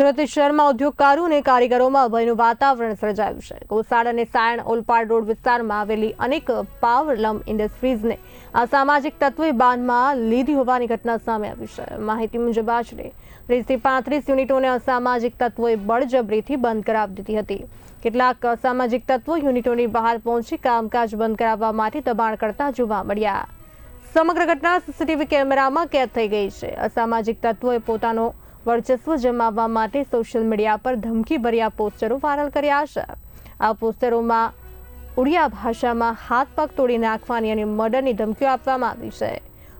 સુરત શહેરમાં ઉદ્યોગકારો અને કારીગરોમાં અભયનું વાતાવરણ સર્જાયું છે. કોસાડ અને સાયણ ઓલપાડ રોડ વિસ્તારમાં આવેલી અનેક પાવરલમ ઇન્ડસ્ટ્રીઝને અસામાજિક તત્વે બાંધમાં લીધી હોવાની ઘટના સામે આવી છે. માહિતી મુજબ આશરે ત્રીસથી પાંત્રીસ યુનિટોને અસામાજિક તત્વોએ બળજબરીથી બંધ કરાવી દીધી હતી. કેટલાક અસામાજિક તત્વો યુનિટોની બહાર પહોંચી કામકાજ બંધ કરાવવા માટે દબાણ કરતા જોવા મળ્યા. સમગ્ર ઘટના સીસીટીવી કેમેરામાં કેદ થઈ ગઈ છે. અસામાજિક તત્વોએ પોતાનો વર્ચસ્વ જમાવવા માટે સોશિયલ મીડિયા પર ધમકીભર્યા પોસ્ટરો વાયરલ કર્યા છે. આ પોસ્ટરોમાં ઉડિયા ભાષામાં હાથ પગ તોડી નાખવાની અને મર્ડરની ધમકીઓ આપવામાં આવી છે.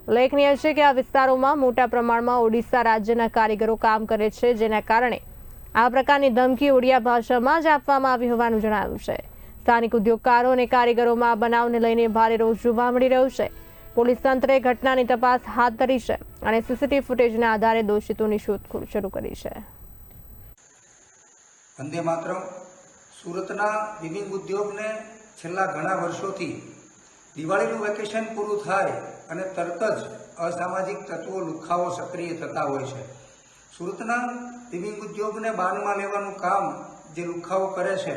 ઉલ્લેખનીય છે કે આ વિસ્તારોમાં મોટા પ્રમાણમાં ઓડિશા રાજ્યના કારીગરો કામ કરે છે, જેના કારણે આ પ્રકારની ધમકી ઓડિયા ભાષામાં જ આપવામાં આવી હોવાનું જણાવ્યું છે. સ્થાનિક ઉદ્યોગકારો અને કારીગરોમાં આ બનાવને લઈને ભારે રોષ જોવા મળી રહ્યો છે. પોલીસ તંત્રે ઘટનાની તપાસ હાથ ધરી છે અને સીસીટીવી ફૂટેજના આધારે દોષિતોની શોધખોળ શરૂ કરી છે. વંદે માતરમ. સુરતના બિલ્ડિંગ ઉદ્યોગને છેલ્લા ઘણા વર્ષોથી દિવાળીનું વેકેશન પૂરું થાય અને તરત જ અસામાજિક તત્વો લુખાઓ સક્રિય થતા હોય છે. સુરતના બિલ્ડિંગ ઉદ્યોગને બાનમાં લેવાનું કામ જે લુખાઓ કરે છે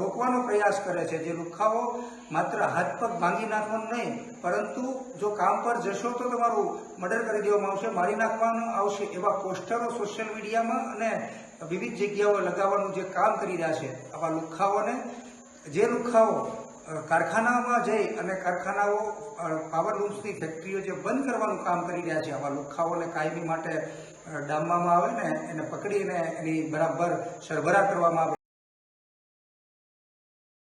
રોકવાનો પ્રયાસ કરે છે. જે લુખાઓ માત્ર હાથ પગ ભાંગી નાખવાનું નહીં, પરંતુ જો કામ પર જશો તો તમારું મર્ડર કરી દેવામાં આવશે, મારી નાખવાનું આવશે એવા પોસ્ટરો સોશિયલ મીડિયામાં અને વિવિધ જગ્યાઓ લગાવવાનું જે કામ કરી રહ્યા છે, આવા લુખાઓને જે લુખાઓ કારખાનામાં જઈ અને કારખાનાઓ પાવર લૂમ્સની ફેક્ટરીઓ જે બંધ કરવાનું કામ કરી રહ્યા છે, આવા લુખાઓને કાયમી માટે ડામવામાં આવે ને એને પકડીને એની બરાબર સરભરા કરવામાં આવે.